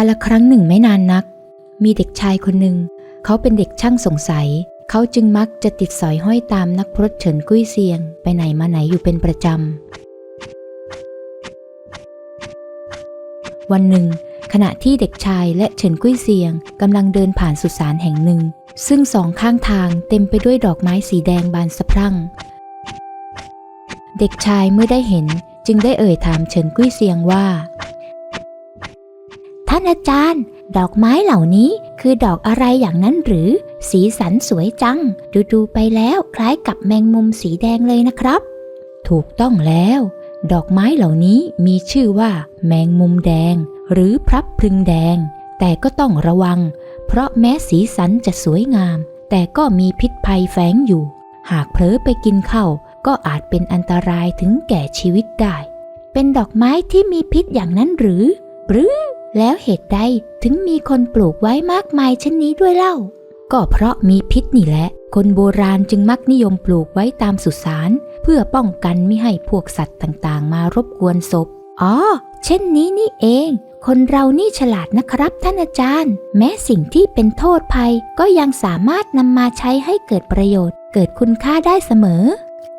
การละครั้งหนึ่งไม่นานนัก มีเด็กชายคนหนึ่ง เขาเป็นเด็กช่างสงสัย เขาจึงมักจะติดสอยห้อยตามนักพรตเฉินกุ้ยเซียง ไปไหนมาไหนอยู่เป็นประจำ วันหนึ่ง ขณะที่เด็กชายและเฉินกุ้ยเซียงกำลังเดินผ่านสุสานแห่งหนึ่ง ซึ่งสองข้างทางเต็มไปด้วยดอกไม้สีแดงบานสะพรั่ง เด็กชายเมื่อได้เห็นจึงได้เอ่ยถามเฉินกุ้ยเซียงว่าานอาจารย์ ดอกไม้เหล่านี้คือดอกอะไรอย่างนั้นหรือ สีสันสวยจัง ดูดูๆไปแล้วคล้ายกับแมงมุมสีแดงเลยนะครับ ถูกต้องแล้ว ดอกไม้เหล่านี้มีชื่อว่า แมงมุมแดง หรือพลับพลึงแดง แต่ก็ต้องระวัง เพราะแม้สีสันจะสวยงาม แต่ก็มีพิษภัยแฝงอยู่ หากเผลอไปกินเข้า ก็อาจเป็นอันตรายถึงแก่ชีวิตได้ เป็นดอกไม้ที่มีพิษอย่างนั้นหรือ หรือ แล้วเหตุใดถึงมีคนปลูกไว้มากมายเช่นนี้ด้วยเล่า ก็เพราะมีพิษนี่แหละ คนโบราณจึงมักนิยมปลูกไว้ตามสุสานเพื่อป้องกันไม่ให้พวกสัตว์ต่างๆ มารบกวนศพ อ๋อ เช่นนี้นี่เอง คนเรานี่ฉลาดนะครับท่านอาจารย์ แม้สิ่งที่เป็นโทษภัยก็ยังสามารถนำมาใช้ให้เกิดประโยชน์ เกิดคุณค่าได้เสมอ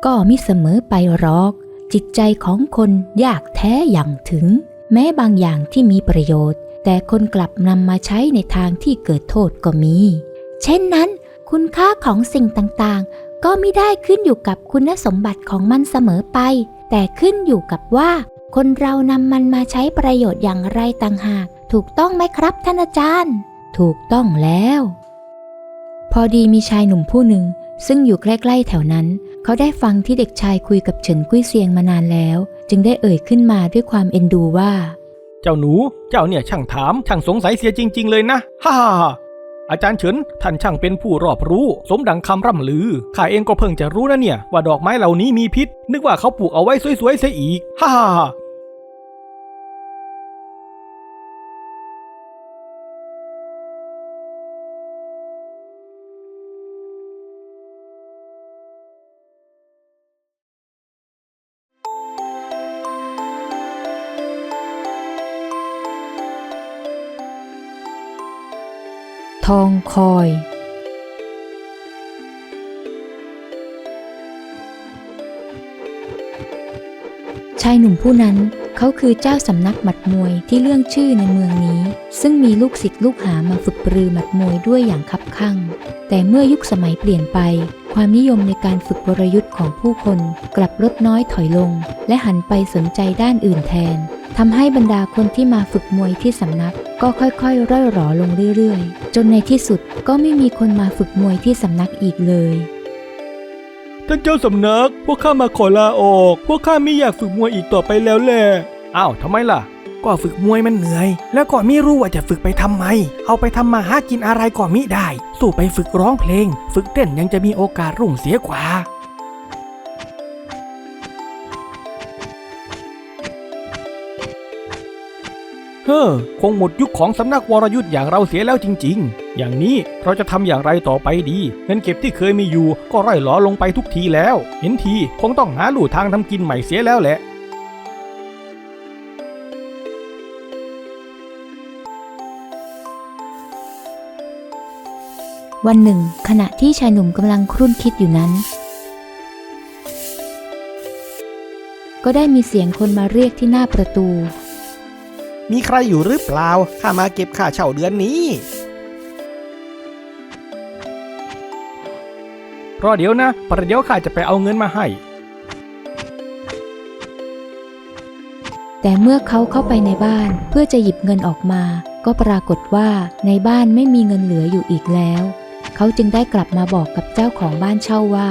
ก็มิเสมอไปหรอก จิตใจของคนยากแท้อย่างถึง แม้บางอย่างที่มีประโยชน์ แต่คนกลับนำมาใช้ในทางที่เกิดโทษก็มี เช่นนั้น คุณค่าของสิ่งต่างๆ ก็ไม่ได้ขึ้นอยู่กับคุณสมบัติของมันเสมอไป แต่ขึ้นอยู่กับว่า คนเรานำมันมาใช้ประโยชน์อย่างไรต่างหาก ถูกต้องไหมครับท่านอาจารย์ ถูกต้องแล้ว พอดีมีชายหนุ่มผู้หนึ่งซึ่งอยู่ใกล้ๆแถวนั้น เขาได้ฟังที่เด็กชายคุยกับเฉินกุ้ยเซียงมานานแล้ว จึงได้เอ่ยขึ้นมาด้วยความเอ็นดูว่า เจ้าหนู เจ้าเนี่ยช่างถาม ช่างสงสัยเสียจริง ๆ เลยนะ ฮ่าอาจารย์เฉินท่านช่างเป็นผู้รอบรู้ สมดังคำร่ำลือ ข้าเองก็เพิ่งจะรู้นะเนี่ย ว่าดอกไม้เหล่านี้มีพิษ นึกว่าเขาปลูกเอาไว้สวยๆเสียอีก ฮ่า ทองคอย ชายหนุ่มผู้นั้นเขาคือเจ้าสำนักหมัดมวยที่เรื่องชื่อในเมืองนี้ ซึ่งมีลูกศิษย์ลูกหามาฝึกปรือหมัดมวยด้วยอย่างคับคั่งแต่เมื่อยุคสมัยเปลี่ยนไป ความนิยมในการฝึกวรยุทธ์ของผู้คนกลับลดน้อยถอยลง และหันไปสนใจด้านอื่นแทนทำให้บรรดาคนที่มาฝึกมวยที่สำนัก ก็ค่อยๆ ร่อยหรอลงเรื่อยๆ จนในที่สุดก็ไม่มีคนมาฝึกมวยที่สำนักอีกเลยท่านเจ้าสำนัก พวกข้ามาขอลาออก พวกข้าไม่อยากฝึกมวยอีกต่อไปแล้วแหละอ้าวทำไมล่ะ ก็ฝึกมวยมันเหนื่อย แล้วก็ไม่รู้ว่าจะฝึกไปทำไม เอาไปทำมาหากินอะไรก็มิได้ สู้ไปฝึกร้องเพลง ฝึกเต้นยังจะมีโอกาสรุ่งเสียกว่า ฮ้อคงหมดยุคของสำนักวรยุทธ์อย่างเราเสียแล้วจริง ๆ อย่างนี้เราจะทำอย่างไรต่อไปดี เงินเก็บที่เคยมีอยู่ก็ร่อยหลอลงไปทุกทีแล้ว เห็นทีคงต้องหาหลู่ทางทำกินใหม่เสียแล้วแหละวันหนึ่ง ขณะที่ชายหนุ่มกำลังครุ่นคิดอยู่นั้น ก็ได้มีเสียงคนมาเรียกที่หน้าประตู มีใครอยู่หรือเปล่า ข้ามาเก็บค่าเช่าเดือนนี้ รอเดี๋ยวนะ ประเดี๋ยวข้าจะไปเอาเงินมาให้ แต่เมื่อเขาเข้าไปในบ้านเพื่อจะหยิบเงินออกมา ก็ปรากฏว่าในบ้านไม่มีเงินเหลืออยู่อีกแล้ว เขาจึงได้กลับมาบอกกับเจ้าของบ้านเช่าว่า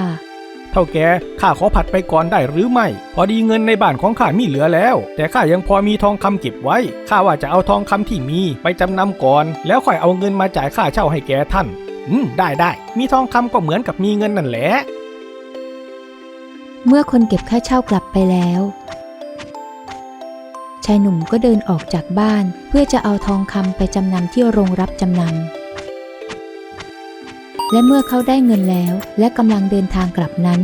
เท่าแกข้าขอผัดไปก่อนได้หรือไม่ พอดีเงินในบ้านของข้ามีเหลือแล้ว แต่ข้ายังพอมีทองคำเก็บไว้ข้าว่าจะเอาทองคำที่มีไปจำนำก่อน แล้วค่อยเอาเงินมาจ่ายค่าเช่าให้แกท่าน อืมได้ได้ มีทองคำก็เหมือนกับมีเงินนั่นแหละ เมื่อคนเก็บค่าเช่ากลับไปแล้ว ชายหนุ่มก็เดินออกจากบ้าน เพื่อจะเอาทองคำไปจำนำที่โรงรับจำนำ และเมื่อเขาได้เงินแล้ว และกำลังเดินทางกลับนั้น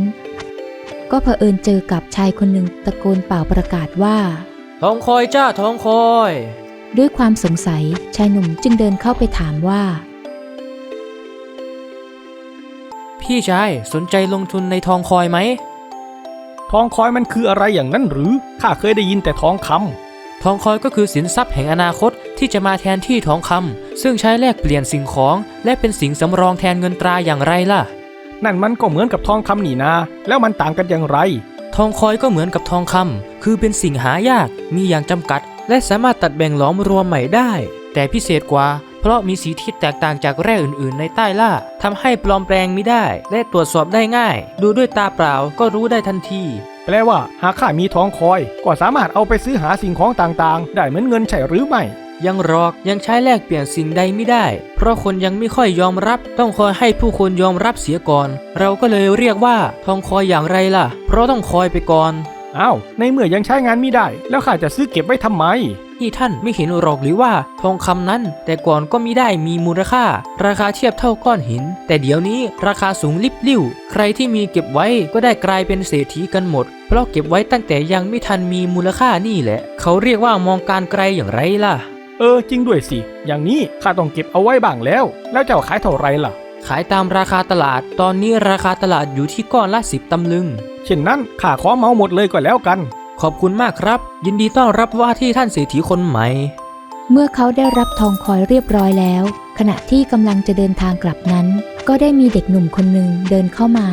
ก็เผอิญเจอกับชายคนหนึ่งตะโกนเป่าประกาศว่า ทองคอยจ้าทองคอย ด้วยความสงสัยชายหนุ่มจึงเดินเข้าไปถามว่า พี่ชายสนใจลงทุนในทองคอยไหม ทองคอยมันคืออะไรอย่างนั้นหรือ ข้าเคยได้ยินแต่ทองคำ ทองคอยก็คือสินทรัพย์แห่งอนาคต ที่จะมาแทนที่ทองคำซึ่งใช้แลกเปลี่ยนสิ่งของและเป็นสิ่งสำรองแทนเงินตราอย่างไรล่ะ นั่นมันก็เหมือนกับทองคำนี่นาแล้วมันต่างกันอย่างไร ทองคอยก็เหมือนกับทองคำคือเป็นสิ่งหายากมีอย่างจำกัด และสามารถตัดแบ่งหลอมรวมใหม่ได้ แต่พิเศษกว่าเพราะมีสีที่แตกต่างจากแร่อื่น ๆ ในใต้ล่าทำให้ปลอมแปลงไม่ได้ และตรวจสอบได้ง่าย ดูด้วยตาเปล่าก็รู้ได้ทันทีแปลว่าหากข้ามีทองคอย ก็สามารถเอาไปซื้อหาสิ่งของต่างๆ ได้เหมือนเงินใช่หรือไม่ ยังหรอกยังใช้แลกเปลี่ยนสิ่งใดไม่ได้ เพราะคนยังไม่ค่อยยอมรับ ต้องคอยให้ผู้คนยอมรับเสียก่อน เราก็เลยเรียกว่าทองคอยอย่างไรล่ะ เพราะต้องคอยไปก่อนอ้าวในเมื่อยังใช้งานไม่ได้ แล้วข้าจะซื้อเก็บไว้ทำไมที่ท่านไม่เห็นหรอกหรือว่าทองคำนั้น แต่ก่อนก็มีได้มีมูลค่า ราคาเทียบเท่าก้อนหิน แต่เดี๋ยวนี้ราคาสูงลิบลิ่วใครที่มีเก็บไว้ก็ได้กลายเป็นเศรษฐีกันหมด เพราะเก็บไว้ตั้งแต่ยังไม่ทันมีมูลค่านี่แหละ เขาเรียกว่ามองการไกลอย่างไรล่ะ เออจริงด้วยสิ อย่างนี้ข้าต้องเก็บเอาไว้บ้างแล้ว แล้วเจ้าขายเท่าไรล่ะ ขายตามราคาตลาด ตอนนี้ราคาตลาดอยู่ที่ก้อนละสิบตำลึง เช่นนั้นข้าขอเหมาหมดเลยก็แล้วกัน ขอบคุณมากครับ ยินดีต้อนรับว่าที่ท่านเศรษฐีคนใหม่ เมื่อเขาได้รับทองคอยเรียบร้อยแล้ว ขณะที่กำลังจะเดินทางกลับนั้น ก็ได้มีเด็กหนุ่มคนหนึ่งเดินเข้ามา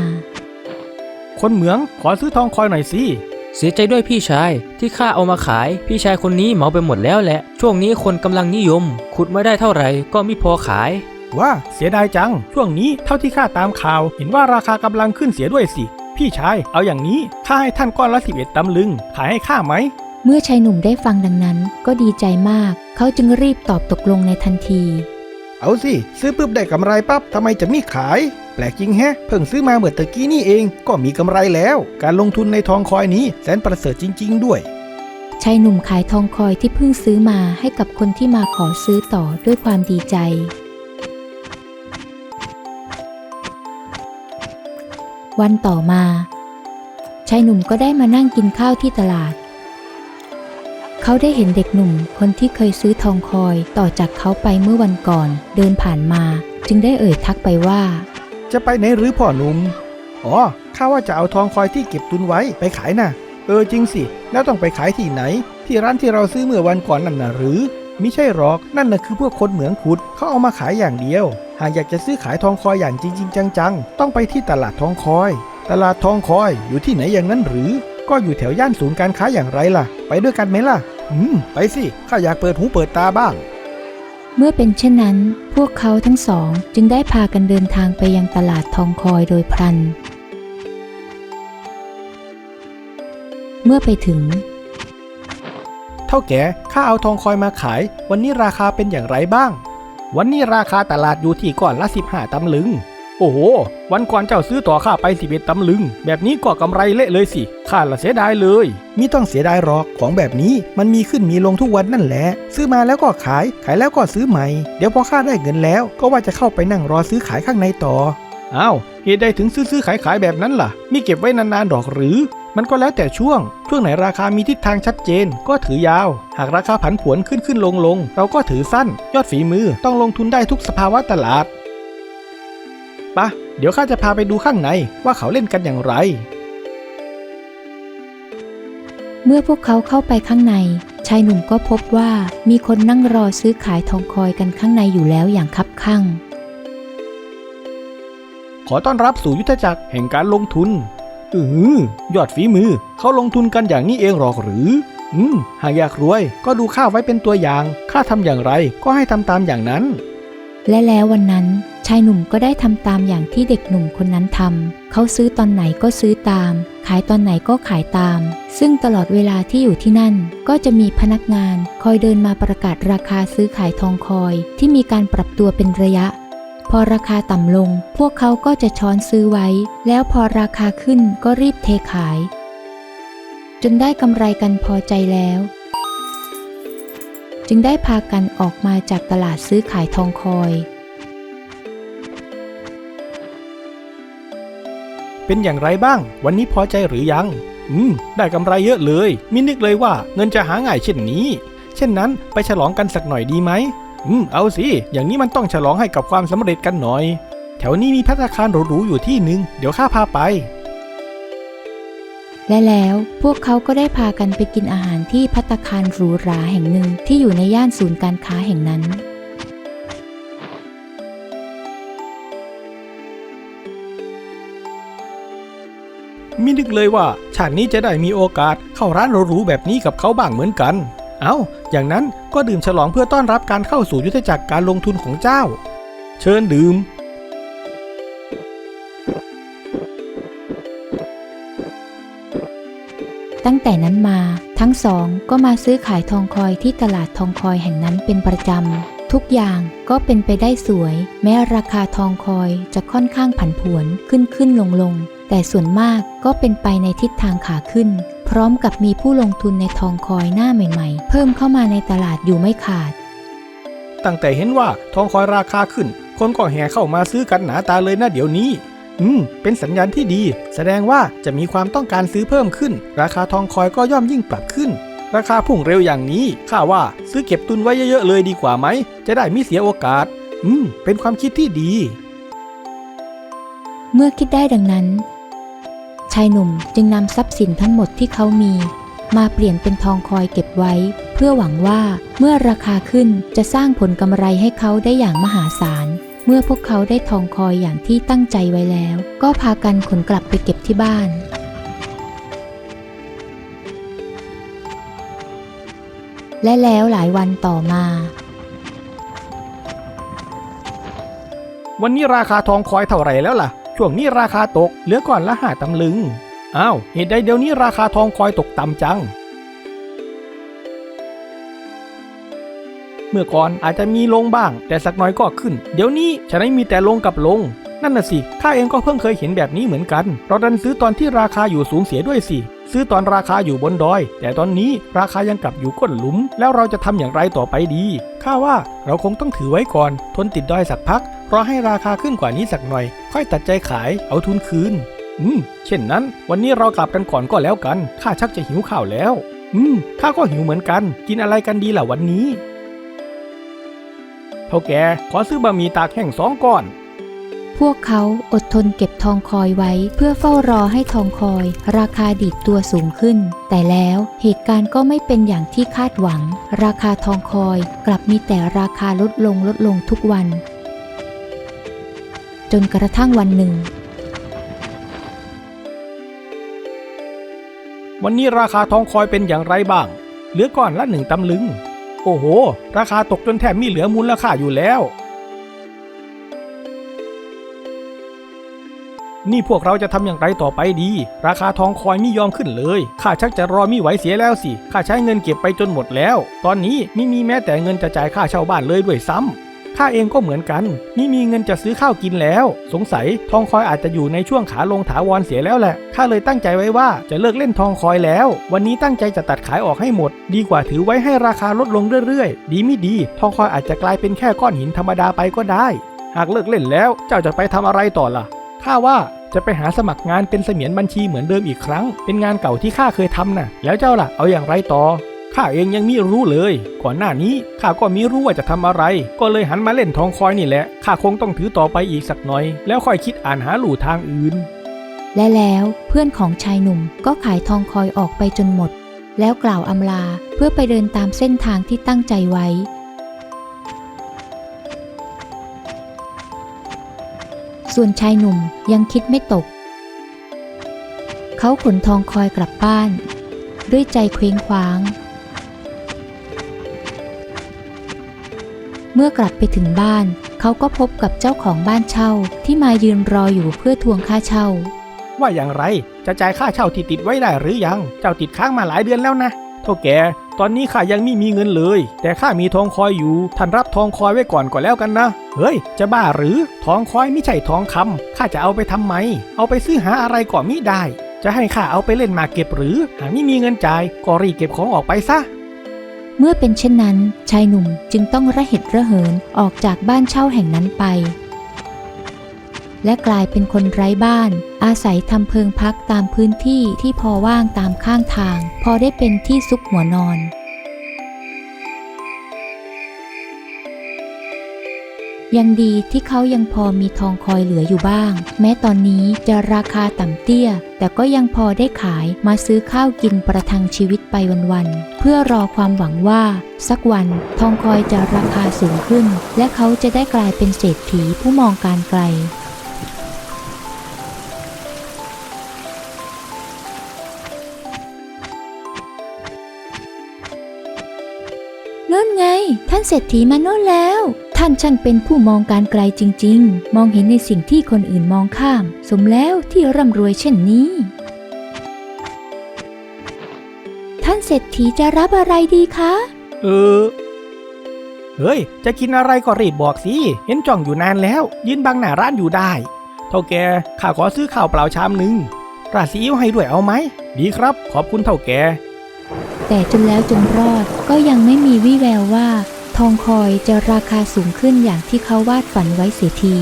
คนเหมืองขอซื้อทองคอยหน่อยสิ เสียใจด้วยพี่ชายที่ข้าเอามาขาย พี่ชายคนนี้เหมาไปหมดแล้วแหละ ช่วงนี้คนกำลังนิยม ขุดไม่ได้เท่าไหร่ก็ไม่พอขาย ว่าเสียดายจัง ช่วงนี้เท่าที่ข้าตามข่าว เห็นว่าราคากำลังขึ้นเสียด้วยสิ พี่ชายเอาอย่างนี้ข้าให้ท่านก้อนละ11ตำลึง ขายให้ข้าไหม เมื่อชายหนุ่มได้ฟังดังนั้นก็ดีใจมาก เขาจึงรีบตอบตกลงในทันที เอาสิ ซื้อปุ๊บได้กำไรปั๊บทำไมจะไม่ขาย แปลกจริงแฮะ เพิ่งซื้อมาเมื่อตะกี้นี่เอง ก็มีกำไรแล้ว การลงทุนในทองคอยนี้แสนประเสริฐจริง ๆ ด้วยชายหนุ่มขายทองคอยที่เพิ่งซื้อมาให้กับคนที่มาขอซื้อต่อด้วยความดีใจ วันต่อมาชายหนุ่มก็ได้มานั่งกินข้าวที่ตลาด เขาได้เห็นเด็กหนุ่ม คนที่เคยซื้อทองคอยต่อจากเขาไปเมื่อวันก่อน เดินผ่านมา จึงได้เอ่ยทักไปว่า จะไปไหนหรือพ่อหนุ่มอ๋อข้าว่าจะเอาทองคอยที่เก็บตุนไว้ไปขายนะ่ะ เออจริงสิ แล้วต้องไปขายที่ไหน ที่ร้านที่เราซื้อเมื่อวันก่อนนั่นน่ะหรือมิใช่หรอกนั่นน่ะคือพวกคนเหมืองขุดเขาเอามาขายอย่างเดียว หากอยากจะซื้อขายทองคอยอย่างจริง ๆ จัง ๆ ต้องไปที่ตลาดทองคอย ตลาดทองคอยอยู่ที่ไหนอย่างนั้นหรือ ก็อยู่แถวย่านศูนย์การค้าอย่างไรล่ะ ไปด้วยกันไหมล่ะ อืม ไปสิ ข้าอยากเปิดหูเปิดตาบ้าง เมื่อเป็นเช่นนั้น พวกเขาทั้งสองจึงได้พากันเดินทางไปยังตลาดทองคอยโดยพลัน เมื่อไปถึง เท่าแก่ข้าเอาทองคอยมาขาย วันนี้ราคาเป็นอย่างไรบ้าง วันนี้ราคาตลาดอยู่ที่ก้อนละ15ตำลึง โอ้โห วันก่อนเจ้าซื้อต่อข้าไป11ตำลึง แบบนี้ก็กำไรเละเลยสิ ข้าละเสียดายเลย มิต้องเสียดายหรอก ของแบบนี้มันมีขึ้นมีลงทุกวันนั่นแหละ ซื้อมาแล้วก็ขาย ขายแล้วก็ซื้อใหม่ เดี๋ยวพอข้าได้เงินแล้ว ก็ว่าจะเข้าไปนั่งรอซื้อขายข้างในต่อ อ้าวเหตุใดถึงซื้อซื้อขายขายแบบนั้นล่ะ มีเก็บไว้นานๆดอกหรือ มันก็แล้วแต่ช่วง ช่วงไหนราคามีทิศทางชัดเจน ก็ถือยาว หากราคาผันผวนขึ้นขึ้นลงลงเราก็ถือสั้น ยอดฝีมือต้องลงทุนได้ทุกสภาวะตลาด ปะเดี๋ยวข้าจะพาไปดูข้างในว่าเขาเล่นกันอย่างไร เมื่อพวกเขาเข้าไปข้างใน ชายหนุ่มก็พบว่ามีคนนั่งรอซื้อขายทองคอยกันข้างในอยู่แล้วอย่างคับคั่ง ขอต้อนรับสู่ยุทธจักรแห่งการลงทุน อือ ยอดฝีมือ เขาลงทุนกันอย่างนี้เองหรอกหรือ อืม หากอยากรวย ก็ดูข้าไว้เป็นตัวอย่าง ข้าทำอย่างไรก็ให้ทำตามอย่างนั้น และแล้ววันนั้นชายหนุ่มก็ได้ทำตามอย่างที่เด็กหนุ่มคนนั้นทำ เขาซื้อตอนไหนก็ซื้อตาม ขายตอนไหนก็ขายตาม ซึ่งตลอดเวลาที่อยู่ที่นั่น ก็จะมีพนักงานคอยเดินมาประกาศราคาซื้อขายทองคอยที่มีการปรับตัวเป็นระยะ พอราคาต่ำลง พวกเขาก็จะช้อนซื้อไว้ แล้วพอราคาขึ้นก็รีบเทขาย จนได้กำไรกันพอใจแล้ว จึงได้พากันออกมาจากตลาดซื้อขายทองคอย เป็นอย่างไรบ้าง วันนี้พอใจหรือยัง อืม ได้กำไรเยอะเลย มินึกเลยว่าเงินจะหาง่ายเช่นนี้ เช่นนั้นไปฉลองกันสักหน่อยดีไหม อืม เอาสิ อย่างนี้มันต้องฉลองให้กับความสำเร็จกันหน่อย แถวนี้มีพัตตาคารหรูๆอยู่ที่หนึ่ง เดี๋ยวข้าพาไป และแล้วพวกเขาก็ได้พากันไปกินอาหารที่พัตคารหรูหราแห่งหนึ่งที่อยู่ในย่านศูนย์การค้าแห่งนั้นมินึกเลยว่าชาตินี้จะได้มีโอกาสเข้าร้านหรูๆแบบนี้กับเขาบ้างเหมือนกัน เอา้า อย่างนั้นก็ดื่มฉลองเพื่อต้อนรับการเข้าสู่ยุทธจักรการลงทุนของเจ้า เชิญดื่ม ตั้งแต่นั้นมาทั้งสองก็มาซื้อขายทองคอยที่ตลาดทองคอยแห่งนั้นเป็นประจำ ทุกอย่างก็เป็นไปได้สวย แม้ราคาทองคอยจะค่อนข้างผันผวนขึ้นขึ้นลงลง แต่ส่วนมากก็เป็นไปในทิศทางขาขึ้น พร้อมกับมีผู้ลงทุนในทองคอยหน้าใหม่ๆ เพิ่มเข้ามาในตลาดอยู่ไม่ขาด ตั้งแต่เห็นว่าทองคอยราคาขึ้น คนก็แห่เข้ามาซื้อกันหนาตาเลยนะเดี๋ยวนี้ อืม เป็นสัญญาณที่ดี แสดงว่าจะมีความต้องการซื้อเพิ่มขึ้น ราคาทองคอยก็ย่อมยิ่งปรับขึ้น ราคาพุ่งเร็วอย่างนี้ข้าว่าซื้อเก็บตุนไว้เยอะๆเลยดีกว่าไหม จะได้ไม่เสียโอกาส อืม เป็นความคิดที่ดี เมื่อคิดได้ดังนั้น ชายหนุ่มจึงนำทรัพย์สินทั้งหมดที่เขามี มาเปลี่ยนเป็นทองคอยเก็บไว้ เพื่อหวังว่าเมื่อราคาขึ้นจะสร้างผลกำไรให้เขาได้อย่างมหาศาล เมื่อพวกเขาได้ทองคอยอย่างที่ตั้งใจไว้แล้ว ก็พากันขนกลับไปเก็บที่บ้านและแล้วหลายวันต่อมา วันนี้ราคาทองคอยเท่าไหร่แล้วล่ะ ช่วงนี้ราคาตก เหลือก่อนละห้าตำลึง อ้าว เหตุใดเดี๋ยวนี้ราคาทองคอยตกต่ำจัง เมื่อก่อนอาจจะมีลงบ้าง แต่สักน้อยก็ขึ้น เดี๋ยวนี้ฉันไม่มีแต่ลงกับลง นั่นน่ะสิข้าเองก็เพิ่งเคยเห็นแบบนี้เหมือนกัน เราดันซื้อตอนที่ราคาอยู่สูงเสียด้วยสิ ซื้อตอนราคาอยู่บนดอย แต่ตอนนี้ราคายังกลับอยู่ก้นหลุม แล้วเราจะทำอย่างไรต่อไปดีข้าว่าเราคงต้องถือไว้ก่อน ทนติดดอยสักพักรอให้ราคาขึ้นกว่านี้สักหน่อย ค่อยตัดใจขายเอาทุนคืนอืม เช่นนั้น วันนี้เรากลับกันก่อนก็แล้วกัน ข้าชักจะหิวข้าวแล้ว อืม ข้าก็หิวเหมือนกัน กินอะไรกันดีล่ะวันนี้ ท่าแกขอซื้อบะหมี่ตากแห้งสองก้อน พวกเขาอดทนเก็บทองคอยไว้ เพื่อเฝ้ารอให้ทองคอย ราคาดีดตัวสูงขึ้น แต่แล้วเหตุการณ์ก็ไม่เป็นอย่างที่คาดหวัง ราคาทองคอยกลับมีแต่ราคาลดลงลดลงทุกวัน จนกระทั่งวันหนึ่ง วันนี้ราคาทองคอยเป็นอย่างไรบ้าง เหลือก้อนละหนึ่งตำลึง โอ้โห ราคาตกจนแทบไมีเหลือมูลราคาอยู่แล้ว นี่พวกเราจะทำอย่างไรต่อไปดี ราคาทองคอยไม่ยอมขึ้นเลย ข้าชักจะรอมิไหวเสียแล้วสิ ข้าใช้เงินเก็บไปจนหมดแล้ว ตอนนี้ไม่มีแม้แต่เงินจะจ่ายค่าเช่าบ้านเลยด้วยซ้ำ ข้าเองก็เหมือนกันไม่มีเงินจะซื้อข้าวกินแล้ว สงสัยทองคอยอาจจะอยู่ในช่วงขาลงถาวรเสียแล้วแหละ ข้าเลยตั้งใจไว้ว่าจะเลิกเล่นทองคอยแล้ว วันนี้ตั้งใจจะตัดขายออกให้หมด ดีกว่าถือไว้ให้ราคาลดลงเรื่อยๆ ดีไม่ดี ทองคอยอาจจะกลายเป็นแค่ก้อนหินธรรมดาไปก็ได้ หากเลิกเล่นแล้ว เจ้าจะไปทำอะไรต่อล่ะ ข้าว่าจะไปหาสมัครงานเป็นเสมียนบัญชีเหมือนเดิมอีกครั้ง เป็นงานเก่าที่ข้าเคยทำน่ะ แล้วเจ้าล่ะ เอาอย่างไรต่อ ข้าเองยังไม่รู้เลย ก่อนหน้านี้ข้าก็ไม่รู้ว่าจะทำอะไร ก็เลยหันมาเล่นทองคอยนี่แหละข้าคงต้องถือต่อไปอีกสักหน่อย แล้วค่อยคิดอ่านหาหลู่ทางอื่น และแล้วเพื่อนของชายหนุ่มก็ขายทองคอยออกไปจนหมด แล้วกล่าวอำลาเพื่อไปเดินตามเส้นทางที่ตั้งใจไว้ส่วนชายหนุ่มยังคิดไม่ตก เขาขนทองคอยกลับบ้าน ด้วยใจเคว้งคว้าง เมื่อกลับไปถึงบ้าน เขาก็พบกับเจ้าของบ้านเช่าที่มายืนรออยู่เพื่อทวงค่าเช่า ว่าอย่างไรจะจ่ายค่าเช่าที่ติดไว้ได้หรือยัง เจ้าติดค้างมาหลายเดือนแล้วนะเท่าแกตอนนี้ข้ายังไม่มีเงินเลย แต่ข้ามีทองคอยอยู่ท่านรับทองคอยไว้ก่อนก็แล้วกันนะ เฮ้ย จะบ้าหรือ ทองคอยไม่ใช่ทองคำข้าจะเอาไปทำไม เอาไปซื้อหาอะไรก็มิได้ จะให้ข้าเอาไปเล่นมาเก็บหรือ หากไม่มีเงินจ่ายก็รีบเก็บของออกไปซะ เมื่อเป็นเช่นนั้น ชายหนุ่มจึงต้องระเหตุระเหินออกจากบ้านเช่าแห่งนั้นไป และกลายเป็นคนไร้บ้าน อาศัยทำเพิงพักตามพื้นที่ที่พอว่างตามข้างทาง พอได้เป็นที่ซุกหัวนอน ยังดีที่เขายังพอมีทองคอยเหลืออยู่บ้าง แม้ตอนนี้จะราคาต่ำเตี้ย แต่ก็ยังพอได้ขายมาซื้อข้าวกินประทังชีวิตไปวันๆเพื่อรอความหวังว่า สักวันทองคอยจะราคาสูงขึ้น และเขาจะได้กลายเป็นเศรษฐีผู้มองการไกลนั่นไง ท่านเศรษฐีมาโน่นแล้ว ท่านช่างเป็นผู้มองการไกลจริง ๆ มองเห็นในสิ่งที่คนอื่นมองข้าม สมแล้วที่ร่ำรวยเช่นนี้ ท่านเศรษฐีจะรับอะไรดีคะ เออ เฮ้ย จะกินอะไรก็รีบบอกสิ เห็นจ่องอยู่นานแล้ว ยืนบังหน้าร้านอยู่ได้ เท่าแกข้าขอซื้อข้าวเปล่าชามหนึ่งราดซีอิ๊วให้ด้วยเอาไหม ดีครับ ขอบคุณเท่าแกแต่จนแล้วจนรอดก็ยังไม่มีวี่แววว่า ทองคอยจะราคาสูงขึ้นอย่างที่เขาวาดฝันไว้เสียที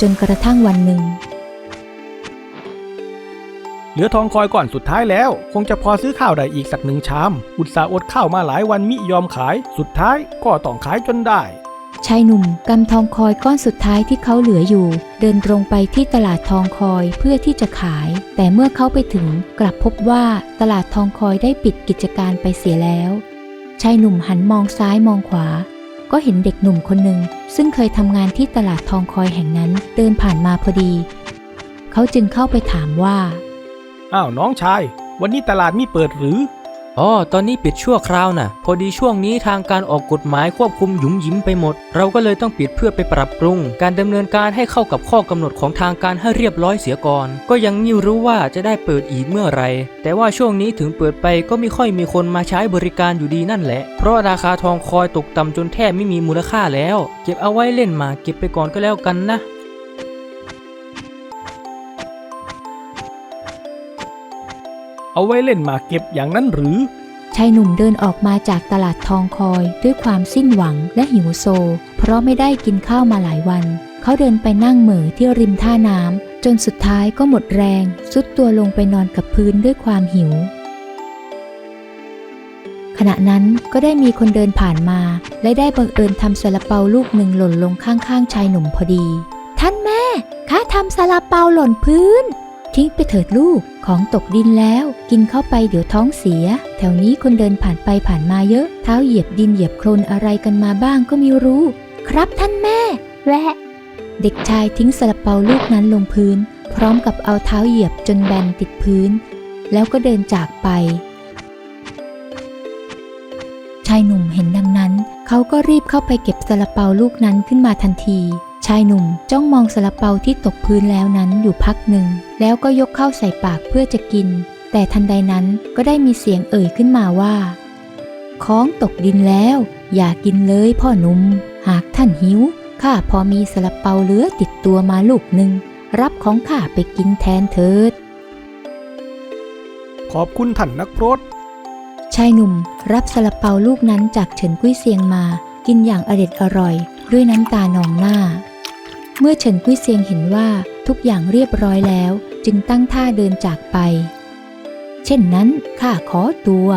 จนกระทั่งวันหนึ่ง เหลือทองคอยก่อนสุดท้ายแล้ว คงจะพอซื้อข้าวได้อีกสักหนึ่งชาม อุตส่าห์อดข้าวมาหลายวันมิยอมขาย สุดท้ายก็ต้องขายจนได้ชายหนุ่มกำทองคอยก้อนสุดท้ายที่เขาเหลืออยู่ เดินตรงไปที่ตลาดทองคอยเพื่อที่จะขาย แต่เมื่อเขาไปถึงกลับพบว่าตลาดทองคอยได้ปิดกิจการไปเสียแล้ว ชายหนุ่มหันมองซ้ายมองขวา ก็เห็นเด็กหนุ่มคนหนึ่งซึ่งเคยทำงานที่ตลาดทองคอยแห่งนั้นเดินผ่านมาพอดี เขาจึงเข้าไปถามว่า อ้าวน้องชาย วันนี้ตลาดมีเปิดหรือ อ๋อตอนนี้ปิดชั่วคราวน่ะ พอดีช่วงนี้ทางการออกกฎหมายควบคุมหยุมหยิมไปหมด เราก็เลยต้องปิดเพื่อไปปรับปรุง การดำเนินการให้เข้ากับข้อกำหนดของทางการให้เรียบร้อยเสียก่อน ก็ยังไม่รู้ว่าจะได้เปิดอีกเมื่อไร แต่ว่าช่วงนี้ถึงเปิดไปก็ไม่ค่อยมีคนมาใช้บริการอยู่ดีนั่นแหละ เพราะราคาทองคอยตกต่ำจนแทบไม่มีมูลค่าแล้ว เก็บเอาไว้เล่นมาเก็บไปก่อนก็แล้วกันนะ เอาไว้เล่นหมากเก็บอย่างนั้นหรือ ชายหนุ่มเดินออกมาจากตลาดทองคอยด้วยความสิ้นหวังและหิวโซ เพราะไม่ได้กินข้าวมาหลายวัน เขาเดินไปนั่งเหม่อที่ริมท่าน้ำจนสุดท้ายก็หมดแรงสุดตัวลงไปนอนกับพื้นด้วยความหิว ขณะนั้นก็ได้มีคนเดินผ่านมา และได้บังเอิญทำซาลาเปาลูกหนึ่งหล่นลงข้างๆ ชายหนุ่มพอดี ท่านแม่ข้าทำซาลาเปาหล่นพื้น ทิ้งไปเถิดลูกของตกดินแล้ว กินเข้าไปเดี๋ยวท้องเสีย แถวนี้คนเดินผ่านไปผ่านมาเยอะ เท้าเหยียบดินเหยียบโคลนอะไรกันมาบ้างก็ไม่รู้ ครับท่านแม่แวะเด็กชายทิ้งสลับเปาลูกนั้นลงพื้น พร้อมกับเอาเท้าเหยียบจนแบนติดพื้น แล้วก็เดินจากไป ชายหนุ่มเห็นดังนั้น เขาก็รีบเข้าไปเก็บสลับเปาลูกนั้นขึ้นมาทันที ชายหนุ่มจ้องมองสลับเปาที่ตกพื้นแล้วนั้นอยู่พักหนึ่ง แล้วก็ยกเข้าใส่ปากเพื่อจะกิน แต่ทันใดนั้นก็ได้มีเสียงเอ่ยขึ้นมาว่าของตกดินแล้ว อย่ากินเลยพ่อหนุ่มหากท่านหิวข้าพอมีสลับเปาเหลือติดตัวมาลูกหนึ่งรับของข้าไปกินแทนเถิด ขอบคุณท่านนักพรตชายหนุ่มรับสลับเปาลูกนั้นจากเฉินกุ้ยเซียงมา กินอย่างอร็ดอร่อย ด้วยน้ำตานองหน้า เมื่อเฉินกุ้ยเซียงเห็นว่าทุกอย่างเรียบร้อยแล้ว จึงตั้งท่าเดินจากไป เช่นนั้นข้าขอตัว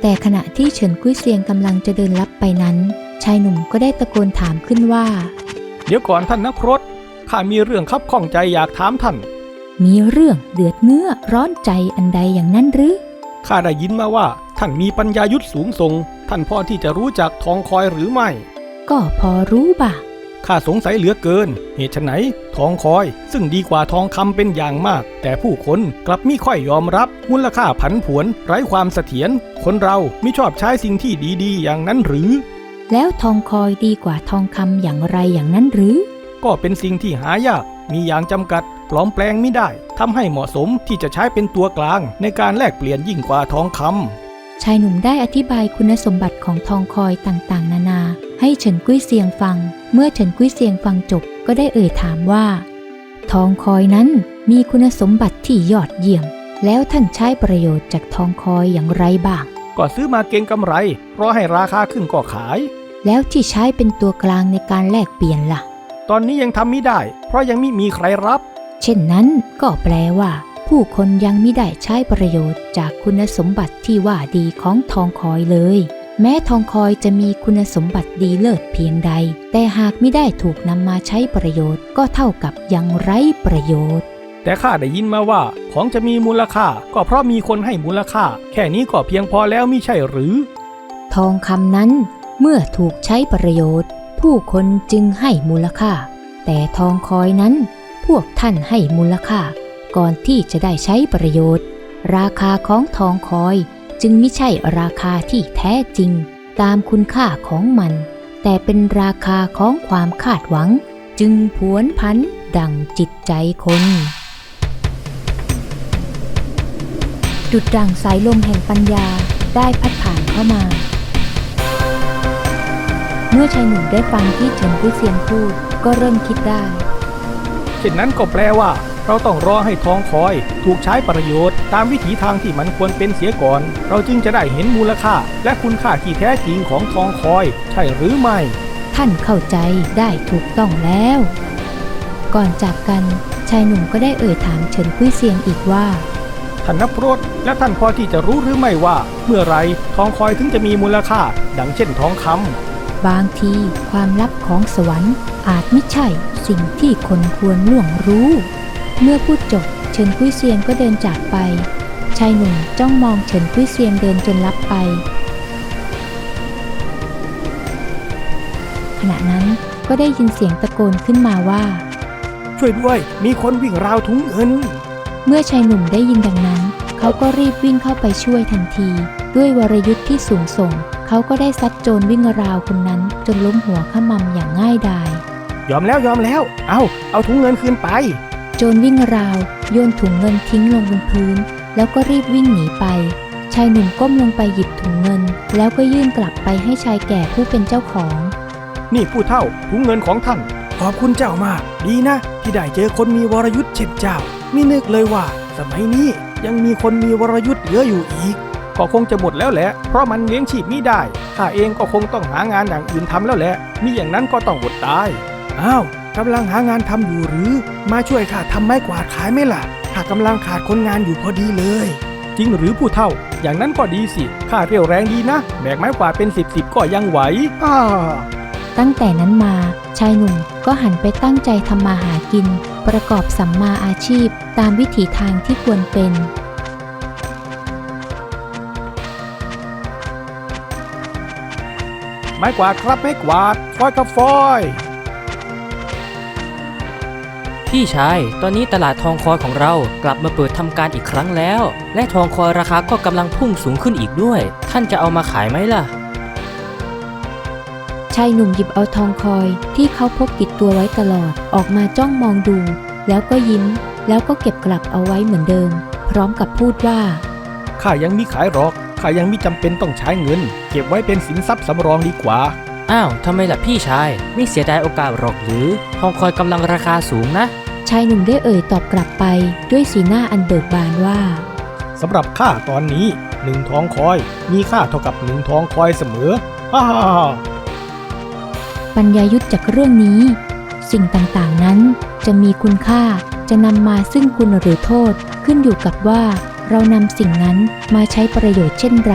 แต่ขณะที่เฉินกุ้ยเซียงกำลังจะเดินลับไปนั้น ชายหนุ่มก็ได้ตะโกนถามขึ้นว่า เดี๋ยวก่อนท่านนักพรตข้ามีเรื่องคับข้องใจอยากถามท่าน มีเรื่องเดือดเนื้อร้อนใจอันใดอย่างนั้นหรือข้าได้ยินมาว่าท่านมีปัญญายุทธสูงส่งท่านพอที่จะรู้จักทองคอยหรือไม่ ก็พอรู้บ่า ข้าสงสัยเหลือเกิน เหตุไฉนทองคอย ซึ่งดีกว่าทองคำเป็นอย่างมาก แต่ผู้คนกลับไม่ค่อยยอมรับ มูลค่าผันผวน ไร้ความเสถียรคนเราไม่ชอบใช้สิ่งที่ดีๆ อย่างนั้นหรือ แล้วทองคอยดีกว่าทองคำอย่างไรอย่างนั้นหรือ ก็เป็นสิ่งที่หายากมีอย่างจำกัดปลอมแปลงไม่ได้ทำให้เหมาะสมที่จะใช้เป็นตัวกลาง ในการแลกเปลี่ยนยิ่งกว่าทองคำชายหนุ่มได้อธิบายคุณสมบัติของทองคอยต่างๆ นานา ให้เฉินกุ้ยเซียงฟัง เมื่อเฉินกุ้ยเซียงฟังจบก็ได้เอ่ยถามว่า ทองคอยนั้นมีคุณสมบัติที่ยอดเยี่ยม แล้วท่านใช้ประโยชน์จากทองคอยอย่างไรบ้าง ก็ซื้อมาเก็งกำไรรอให้ราคาขึ้นก็ขาย แล้วที่ใช้เป็นตัวกลางในการแลกเปลี่ยนล่ะ ตอนนี้ยังทำไม่ได้ เพราะยังไม่มีใครรับ เช่นนั้นก็แปลว่า ผู้คนยังไม่ได้ใช้ประโยชน์จากคุณสมบัติที่ว่าดีของทองคอยเลย แม้ทองคอยจะมีคุณสมบัติดีเลิศเพียงใด แต่หากไม่ได้ถูกนำมาใช้ประโยชน์ก็เท่ากับยังไร้ประโยชน์ แต่ข้าได้ยินมาว่า ของจะมีมูลค่าก็เพราะมีคนให้มูลค่า แค่นี้ก็เพียงพอแล้วมิใช่หรือ ทองคำนั้นเมื่อถูกใช้ประโยชน์ ผู้คนจึงให้มูลค่า แต่ทองคอยนั้น พวกท่านให้มูลค่า ก่อนที่จะได้ใช้ประโยชน์ ราคาของทองคอย จึงไม่ใช่ราคาที่แท้จริง ตามคุณค่าของมัน แต่เป็นราคาของความคาดหวัง จึงผวนพันดังจิตใจคนดุดดังสายลมแห่งปัญญาได้พัดผ่านเข้ามา เมื่อชายหนุ่มได้ฟังที่เฉินกุ้ยเซียนพูดก็เริ่มคิดได้เช่นนั้นก็แปลว่า เราต้องรอให้ทองคอย ถูกใช้ประโยชน์ ตามวิถีทางที่มันควรเป็นเสียก่อน เราจึงจะได้เห็นมูลค่า และคุณค่าที่แท้จริงของทองคอย ใช่หรือไม่ ท่านเข้าใจได้ถูกต้องแล้ว ก่อนจากกันชายหนุ่มก็ได้เอ่ยถามเฉินกุ้ยเซียงอีกว่าท่านนักพรตและท่านพอที่จะรู้หรือไม่ว่า เมื่อไรทองคอยถึงจะมีมูลค่า ดังเช่นทองคำบางทีความลับของสวรรค์อาจไม่ใช่สิ่งที่คนควรล่วงรู้ เมื่อพูดจบเฉินกุ้ยเซียงก็เดินจากไป ชายหนุ่มจ้องมองเฉินกุ้ยเซียงเดินจนลับไป ขณะนั้นก็ได้ยินเสียงตะโกนขึ้นมาว่า ช่วยด้วย มีคนวิ่งราวถุงเงิน เมื่อชายหนุ่มได้ยินดังนั้น เขาก็รีบวิ่งเข้าไปช่วยทันที ด้วยวรยุทธ์ที่สูงส่ง เขาก็ได้ซัดโจรวิ่งราวคนนั้น จนล้มหัวขมำอย่างง่ายดาย ยอมแล้วยอมแล้ว เอา เอาถุงเงินคืนไป โจรวิ่งราว โยนถุงเงินทิ้งลงบนพื้น แล้วก็รีบวิ่งหนีไป ชายหนุ่มก้มลงไปหยิบถุงเงิน แล้วก็ยื่นกลับไปให้ชายแก่ผู้เป็นเจ้าของ นี่ผู้เท่าถุงเงินของท่าน ขอบคุณเจ้ามาก ดีนะ ที่ได้เจอคนมีวรยุทธ์เช่นเจ้าไม่นึกเลยว่า สมัยนี้ยังมีคนมีวรยุทธ์เหลืออยู่อีกก็คงจะหมดแล้วแหละ เพราะมันเลี้ยงชีพไม่ได้ข้าเองก็คงต้องหางานอย่างอื่นทำแล้วแหละมิอย่างนั้นก็ต้องอดตาย อ้าว กำลังหางานทำอยู่หรือ มาช่วยข้าทำไม้กวาดขายไหมล่ะข้ากำลังขาดคนงานอยู่พอดีเลย จริงหรือผู้เท่า อย่างนั้นก็ดีสิข้าเรียวแรงดีนะ แบกไม้กวาดเป็นสิบสิบก็ยังไหวอ้าตั้งแต่นั้นมาชายหนุ่มก็หันไปตั้งใจทำมาหากิน ประกอบสัมมาอาชีพตามวิถีทางที่ควรเป็นไม้กวาดครับไม้กวาดฟอยกับฟอย พี่ชาย ตอนนี้ตลาดทองคอยของเรากลับมาเปิดทำการอีกครั้งแล้ว และทองคอยราคาก็กำลังพุ่งสูงขึ้นอีกด้วย ท่านจะเอามาขายไหมล่ะ ชายหนุ่มหยิบเอาทองคอยที่เขาพกติดตัวไว้ตลอดออกมาจ้องมองดู แล้วก็ยิ้ม แล้วก็เก็บกลับเอาไว้เหมือนเดิม พร้อมกับพูดว่าข้ายังมีขายหรอกข้ายังมีจำเป็นต้องใช้เงิน เก็บไว้เป็นสินทรัพย์สำรองดีกว่าอ้าว ทำไมล่ะพี่ชาย ไม่เสียดายโอกาสหรอกหรือ ทองคอยกำลังราคาสูงนะ ชายหนุ่มได้เอ่ยตอบกลับไปด้วยสีหน้าอันเบิกบานว่าสำหรับข้าตอนนี้หนึ่งทองคอยมีค่าเท่ากับหนึ่งทองคอยเสมอฮ่าฮ่าฮ่าปัญญายุทธจากเรื่องนี้ สิ่งต่างๆนั้นจะมีคุณค่าจะนำมาซึ่งคุณหรือโทษขึ้นอยู่กับว่า เรานำสิ่งนั้นมาใช้ประโยชน์เช่นไร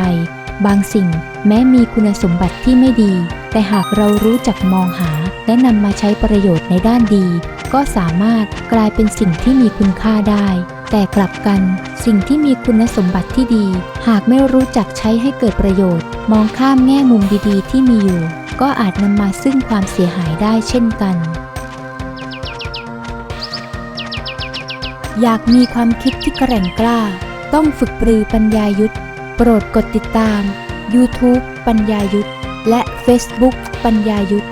บางสิ่งแม้มีคุณสมบัติที่ไม่ดี แต่หากเรารู้จักมองหาและนำมาใช้ประโยชน์ในด้านดี ก็สามารถกลายเป็นสิ่งที่มีคุณค่าได้ แต่กลับกัน สิ่งที่มีคุณสมบัติที่ดี หากไม่รู้จักใช้ให้เกิดประโยชน์ มองข้ามแง่มุมดีๆ ที่มีอยู่ ก็อาจนำมาซึ่งความเสียหายได้เช่นกัน อยากมีความคิดที่แกร่งกล้า ต้องฝึกปรือปัญญายุทธโปรดกดติดตาม YouTube ปัญญายุทธและ Facebook ปัญญายุทธ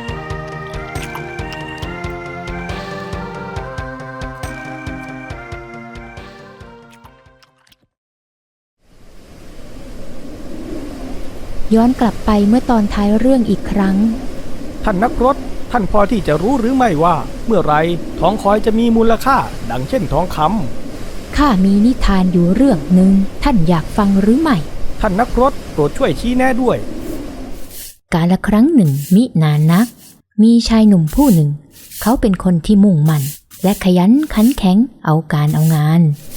ย้อนกลับไปเมื่อตอนท้ายเรื่องอีกครั้ง ท่านนักรถ ท่านพอที่จะรู้หรือไม่ว่า เมื่อไรทองคอยจะมีมูลค่า ดังเช่นทองคำข้ามีนิทานอยู่เรื่องหนึ่งท่านอยากฟังหรือไม่ ท่านนักรถโปรดช่วยชี้แน่ด้วย กาละครั้งหนึ่งมินานนัก มีชายหนุ่มผู้หนึ่ง เขาเป็นคนที่มุ่งมั่นและขยันขันแข็งเอาการเอางานช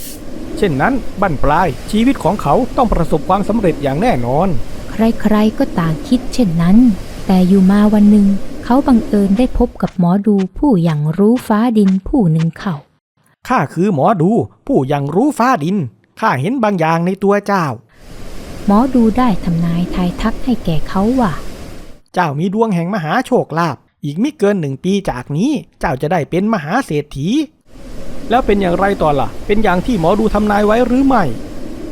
เช่นนั้นบั้นปลายชีวิตของเขาต้องประสบความสำเร็จอย่างแน่นอน ใครๆก็ต่างคิดเช่นนั้น แต่อยู่มาวันหนึ่งเขาบังเอิญได้พบกับหมอดูผู้อย่างรู้ฟ้าดินผู้หนึ่งเขาข้าคือหมอดูผู้ยังรู้ฟ้าดินข้าเห็นบางอย่างในตัวเจ้า หมอดูได้ทำนายทายทักให้แก่เขาว่า เจ้ามีดวงแห่งมหาโชคลาภอีกไม่เกินหนึ่งปีจากนี้ เจ้าจะได้เป็นมหาเศรษฐี แล้วเป็นอย่างไรต่อล่ะ เป็นอย่างที่หมอดูทำนายไว้หรือไม่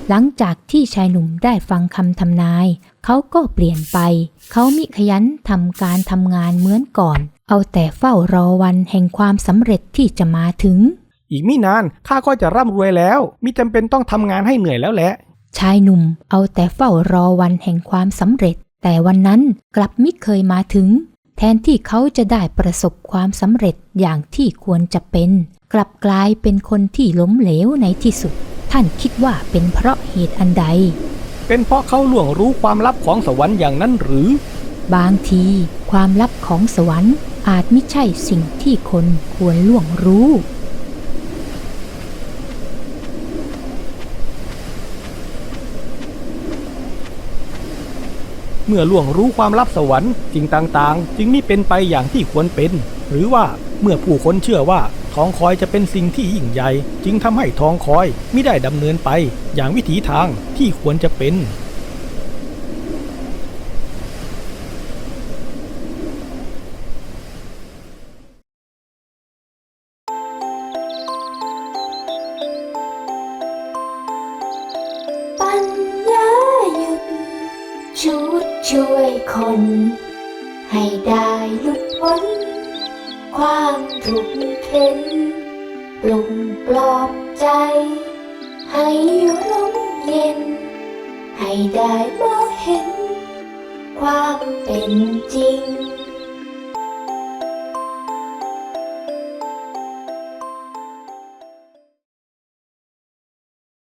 หลังจากที่ชายหนุ่มได้ฟังคำทำนาย เขาก็เปลี่ยนไป เขามิขยันทำการทำงานเหมือนก่อน เอาแต่เฝ้ารอวันแห่งความสำเร็จที่จะมาถึง อีกไม่นานข้าก็จะร่ำรวยแล้วมิจำเป็นต้องทำงานให้เหนื่อยแล้วแหละ ชายหนุ่มเอาแต่เฝ้ารอวันแห่งความสำเร็จ แต่วันนั้นกลับไม่เคยมาถึง แทนที่เขาจะได้ประสบความสำเร็จอย่างที่ควรจะเป็น กลับกลายเป็นคนที่ล้มเหลวในที่สุด ท่านคิดว่าเป็นเพราะเหตุอันใด เป็นเพราะเขาล่วงรู้ความลับของสวรรค์อย่างนั้นหรือ บางทีความลับของสวรรค์อาจไม่ใช่สิ่งที่คนควรล่วงรู้ เมื่อล่วงรู้ความลับสวรรค์สิ่งต่างๆ จึงไม่เป็นไปอย่างที่ควรเป็น หรือว่าเมื่อผู้คนเชื่อว่า ทองคอยจะเป็นสิ่งที่ยิ่งใหญ่ จึงทำให้ทองคอยไม่ได้ดำเนินไปอย่างวิถีทางที่ควรจะเป็น